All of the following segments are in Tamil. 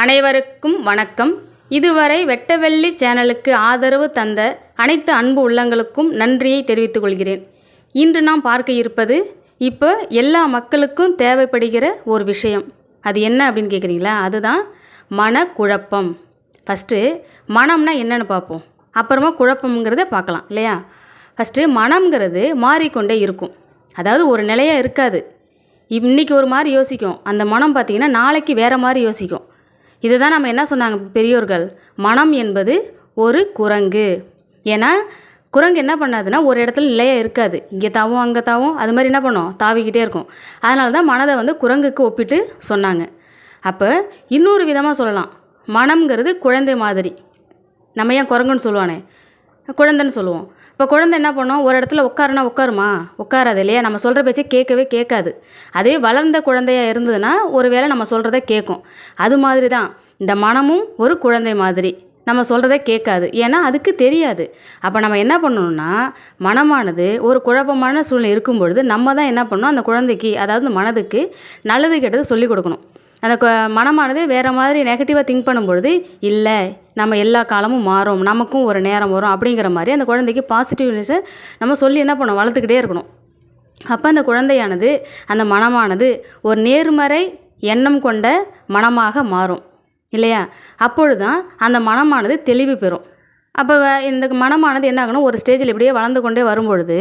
அனைவருக்கும் வணக்கம். இதுவரை வெட்டவெள்ளி சேனலுக்கு ஆதரவு தந்த அனைத்து அன்பு உள்ளங்களுக்கும் நன்றியை தெரிவித்துக் கொள்கிறேன். இன்று நாம் பார்க்க இருப்பது இப்போ எல்லா மக்களுக்கும் தேவைப்படுகிற ஒரு விஷயம். அது என்ன அப்படின்னு கேட்குறீங்களா அதுதான் மனக்குழப்பம். ஃபஸ்ட்டு மனம்னா என்னென்னு பார்ப்போம். அப்புறமா குழப்பம்ங்கிறத பார்க்கலாம் இல்லையா? ஃபஸ்ட்டு மனம்ங்கிறது மாறிக்கொண்டே இருக்கும். அதாவது ஒரு நிலையாக இருக்காது. இன்னைக்கு ஒரு மாதிரி யோசிக்கும். அந்த மனம் பார்த்திங்கன்னா நாளைக்கு வேறு மாதிரி யோசிக்கும். இதை தான் நம்ம என்ன சொன்னாங்க பெரியோர்கள்? மனம் என்பது ஒரு குரங்கு. ஏன்னா குரங்கு என்ன பண்ணாதுன்னா ஒரு இடத்துல நிலையாக இருக்காது. இங்கே தாவும் அங்கே தாவும் அது மாதிரி என்ன பண்ணும்? தாவிக்கிட்டே இருக்கும். அதனால தான் மனதை வந்து குரங்குக்கு ஒப்பிட்டு சொன்னாங்க. அப்போ இன்னொரு விதமாக சொல்லலாம். மனம்ங்கிறது குழந்தை மாதிரி. நம்ம ஏன் குரங்குன்னு சொல்லுவானே? குழந்தைன்னு சொல்லுவோம். இப்போ குழந்தை என்ன பண்ணும்? ஒரு இடத்துல உட்காருனா உட்காருமா? உட்காராது இல்லையா? நம்ம சொல்கிற பேச்சை கேட்கவே கேட்காது. அதே வளர்ந்த குழந்தையாக இருந்ததுன்னா ஒரு வேளை நம்ம சொல்கிறத கேட்கும். அது மாதிரி தான் இந்த மனமும் ஒரு குழந்தை மாதிரி. நம்ம சொல்கிறத கேட்காது. ஏன்னா அதுக்கு தெரியாது. அப்போ நம்ம என்ன பண்ணணும்னா மனமானது ஒரு குழப்பமான சூழ்நிலை இருக்கும் பொழுது நம்ம தான் என்ன பண்ணணும்? அந்த குழந்தைக்கு அதாவது மனதுக்கு நல்லது கெட்டது சொல்லிக் கொடுக்கணும். அந்த மனமானது வேறு மாதிரி நெகட்டிவாக திங்க் பண்ணும்பொழுது இல்லை நம்ம எல்லா காலமும் மாறும் நமக்கும் ஒரு நேரம் வரும் அப்படிங்கிற மாதிரி அந்த குழந்தைக்கு பாசிட்டிவ்னஸை நம்ம சொல்லி என்ன பண்ணோம்? வளர்த்துக்கிட்டே இருக்கணும். அப்போ அந்த குழந்தையானது அந்த மனமானது ஒரு நேர்மறை எண்ணம் கொண்ட மனமாக மாறும். இல்லையா? அப்பொழுது தான் அந்த மனமானது தெளிவு பெறும். அப்போ இந்த மனமானது என்ன ஆகணும்? ஒரு ஸ்டேஜில் இப்படியே வளர்ந்து கொண்டே வரும்பொழுது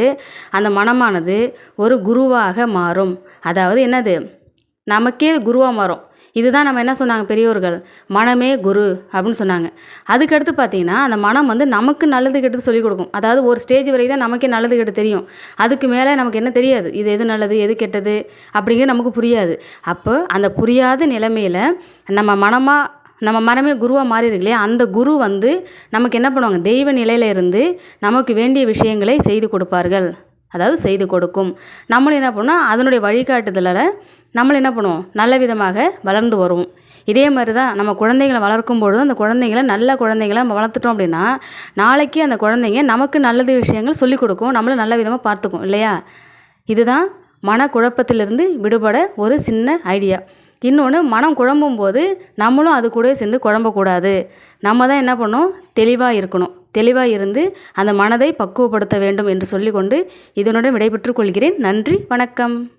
அந்த மனமானது ஒரு குருவாக மாறும். அதாவது என்னது? நமக்கே குருவாக மாறும். இதுதான் நம்ம என்ன சொன்னாங்க பெரியோர்கள்? மனமே குரு அப்படின்னு சொன்னாங்க. அதுக்கடுத்து பார்த்தீங்கன்னா அந்த மனம் வந்து நமக்கு நல்லது கெட்டது சொல்லிக் கொடுக்கும். அதாவது ஒரு ஸ்டேஜ் வரை தான் நமக்கே நல்லது கெட்டு தெரியும். அதுக்கு மேலே நமக்கு என்ன தெரியாது? இது எது நல்லது எது கெட்டது அப்படிங்கிறது நமக்கு புரியாது. அப்போ அந்த புரியாத நிலைமையில் நம்ம மனமாக நம்ம மனமே குருவாக மாறி இருக்கு அந்த குரு வந்து நமக்கு என்ன பண்ணுவாங்க? தெய்வ நிலையில இருந்து நமக்கு வேண்டிய விஷயங்களை செய்து கொடுப்பார்கள். அதாவது செய்து கொடுக்கும். நம்மளும் என்ன பண்ணோம் அதனுடைய வழிகாட்டுதலில் நம்மளும் என்ன பண்ணுவோம் நல்ல விதமாக வளர்ந்து வருவோம் இதே மாதிரி தான் நம்ம குழந்தைங்களை வளர்க்கும் பொழுது அந்த குழந்தைங்கள நல்ல குழந்தைங்கள நம்ம வளர்த்துட்டோம் அப்படின்னா நாளைக்கு அந்த குழந்தைங்க நமக்கு நல்லது விஷயங்கள் சொல்லிக் கொடுக்கும் நம்மளை நல்ல விதமாக பார்த்துக்கும் இல்லையா? இதுதான் மனக்குழப்பத்திலிருந்து விடுபட ஒரு சின்ன ஐடியா. இன்னொன்று மனம் குழம்பும் போது நம்மளும் அது கூட சேர்ந்து குழம்பக்கூடாது. நம்ம தான் என்ன பண்ணோம்? தெளிவாக இருக்கணும். தெளிவாக இருந்து அந்த மனதை பக்குவப்படுத்த வேண்டும் என்று சொல்லிக்கொண்டு இதனுடன் விடைபெற்றுக் கொள்கிறேன். நன்றி வணக்கம்.